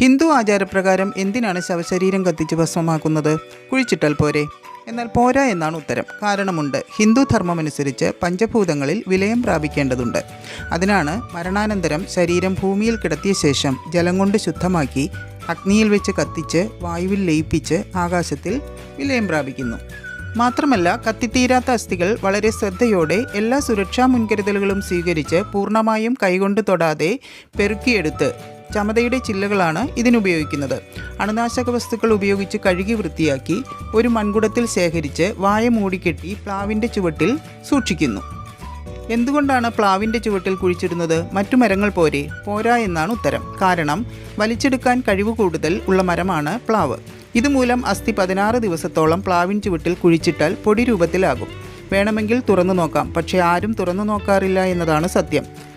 ഹിന്ദു ആചാരപ്രകാരം എന്തിനാണ് ശവശരീരം കത്തിച്ച് ഭസ്മമാക്കുന്നത്? കുഴിച്ചിട്ടാൽ പോരെ. എന്നാൽ പോരാ എന്നാണ് ഉത്തരം. കാരണമുണ്ട്. ഹിന്ദു ധർമ്മമനുസരിച്ച് പഞ്ചഭൂതങ്ങളിൽ വിലയം പ്രാപിക്കേണ്ടതുണ്ട്. അതിനാണ് മരണാനന്തരം ശരീരം ഭൂമിയിൽ കിടത്തിയ ശേഷം ജലം കൊണ്ട് ശുദ്ധമാക്കി അഗ്നിയിൽ വെച്ച് കത്തിച്ച് വായുവിൽ ലയിപ്പിച്ച് ആകാശത്തിൽ വിലയം പ്രാപിക്കുന്നു. മാത്രമല്ല കത്തിത്തീരാത്ത അസ്ഥികൾ വളരെ ശ്രദ്ധയോടെ എല്ലാ സുരക്ഷാ മുൻകരുതലുകളും സ്വീകരിച്ച് പൂർണമായും കൈകൊണ്ട് തൊടാതെ പെറുക്കിയെടുത്ത് ചമതയുടെ ചില്ലകളാണ് ഇതിനുപയോഗിക്കുന്നത്. അണുനാശക വസ്തുക്കൾ ഉപയോഗിച്ച് കഴുകി വൃത്തിയാക്കി ഒരു മൺകുടത്തിൽ ശേഖരിച്ച് വായ മൂടിക്കെട്ടി പ്ലാവിന്റെ ചുവട്ടിൽ സൂക്ഷിക്കുന്നു. എന്തുകൊണ്ടാണ് പ്ലാവിന്റെ ചുവട്ടിൽ കുഴിച്ചിടുന്നത്? മറ്റു മരങ്ങൾ പോരെ. പോരാ എന്നാണ് ഉത്തരം. കാരണം വലിച്ചെടുക്കാൻ കഴിവ് കൂടുതൽ ഉള്ള മരമാണ് പ്ലാവ്. ഇതുമൂലം അസ്ഥി പതിനാറ് ദിവസത്തോളം പ്ലാവിൻ ചുവട്ടിൽ കുഴിച്ചിട്ടാൽ പൊടി രൂപത്തിലാകും. വേണമെങ്കിൽ തുറന്നു നോക്കാം. പക്ഷേ ആരും തുറന്നു നോക്കാറില്ല എന്നതാണ് സത്യം.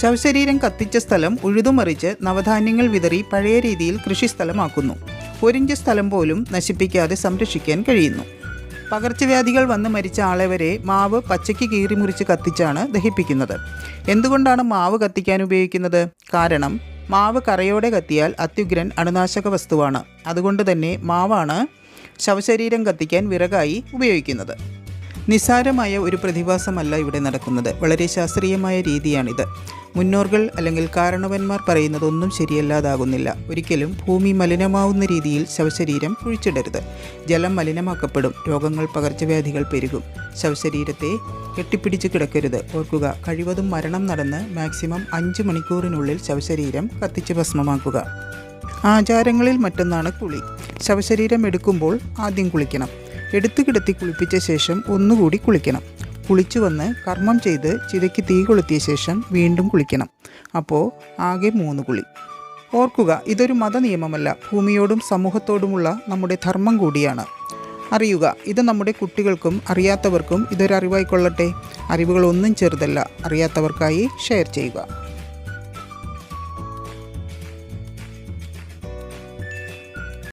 ശവശരീരം കത്തിച്ച സ്ഥലം ഉഴുതുമറിച്ച് നവധാന്യങ്ങൾ വിതറി പഴയ രീതിയിൽ കൃഷിസ്ഥലമാക്കുന്നു. ഒരിഞ്ച് സ്ഥലം പോലും നശിപ്പിക്കാതെ സംരക്ഷിക്കാൻ കഴിയുന്നു. പകർച്ചവ്യാധികൾ വന്ന് മരിച്ച ആളെ വരെ മാവ് പച്ചയ്ക്ക് കീറി മുറിച്ച് കത്തിച്ചാണ് ദഹിപ്പിക്കുന്നത്. എന്തുകൊണ്ടാണ് മാവ് കത്തിക്കാൻ ഉപയോഗിക്കുന്നത്? കാരണം മാവ് കറയോടെ കത്തിയാൽ അത്യുഗ്രൻ അണുനാശക വസ്തുവാണ്. അതുകൊണ്ട് തന്നെ മാവാണ് ശവശരീരം കത്തിക്കാൻ വിറകായി ഉപയോഗിക്കുന്നത്. നിസ്സാരമായ ഒരു പ്രതിഭാസമല്ല ഇവിടെ നടക്കുന്നത്. വളരെ ശാസ്ത്രീയമായ രീതിയാണിത്. മുന്നോർകൾ അല്ലെങ്കിൽ കാരണവന്മാർ പറയുന്നതൊന്നും ശരിയല്ലാതാകുന്നില്ല. ഒരിക്കലും ഭൂമി മലിനമാവുന്ന രീതിയിൽ ശവശരീരം കുഴിച്ചിടരുത്. ജലം മലിനമാക്കപ്പെടും. രോഗങ്ങൾ പകർച്ചവ്യാധികൾ പെരുകും. ശവശരീരത്തെ കെട്ടിപ്പിടിച്ച് കിടക്കരുത്. ഓർക്കുക കഴിവതും മരണം നടന്ന് മാക്സിമം അഞ്ച് മണിക്കൂറിനുള്ളിൽ ശവശരീരം കത്തിച്ച് ഭസ്മമാക്കുക. ആചാരങ്ങളിൽ മറ്റൊന്നാണ് കുളി. ശവശരീരം എടുക്കുമ്പോൾ ആദ്യം കുളിക്കണം. എടുത്തു കിടത്തി കുളിപ്പിച്ച ശേഷം ഒന്നുകൂടി കുളിക്കണം. കുളിച്ചു വന്ന് കർമ്മം ചെയ്ത് ചിതയ്ക്ക് തീ കൊളുത്തിയ ശേഷം വീണ്ടും കുളിക്കണം. അപ്പോൾ ആകെ മൂന്ന് കുളി. ഓർക്കുക ഇതൊരു മതനിയമമല്ല. ഭൂമിയോടും സമൂഹത്തോടുമുള്ള നമ്മുടെ ധർമ്മം കൂടിയാണ്. അറിയുക ഇത് നമ്മുടെ കുട്ടികൾക്കും അറിയാത്തവർക്കും ഇതൊരറിവായിക്കൊള്ളട്ടെ അറിവുകളൊന്നും ചെറുതല്ല. അറിയാത്തവർക്കായി ഷെയർ ചെയ്യുക.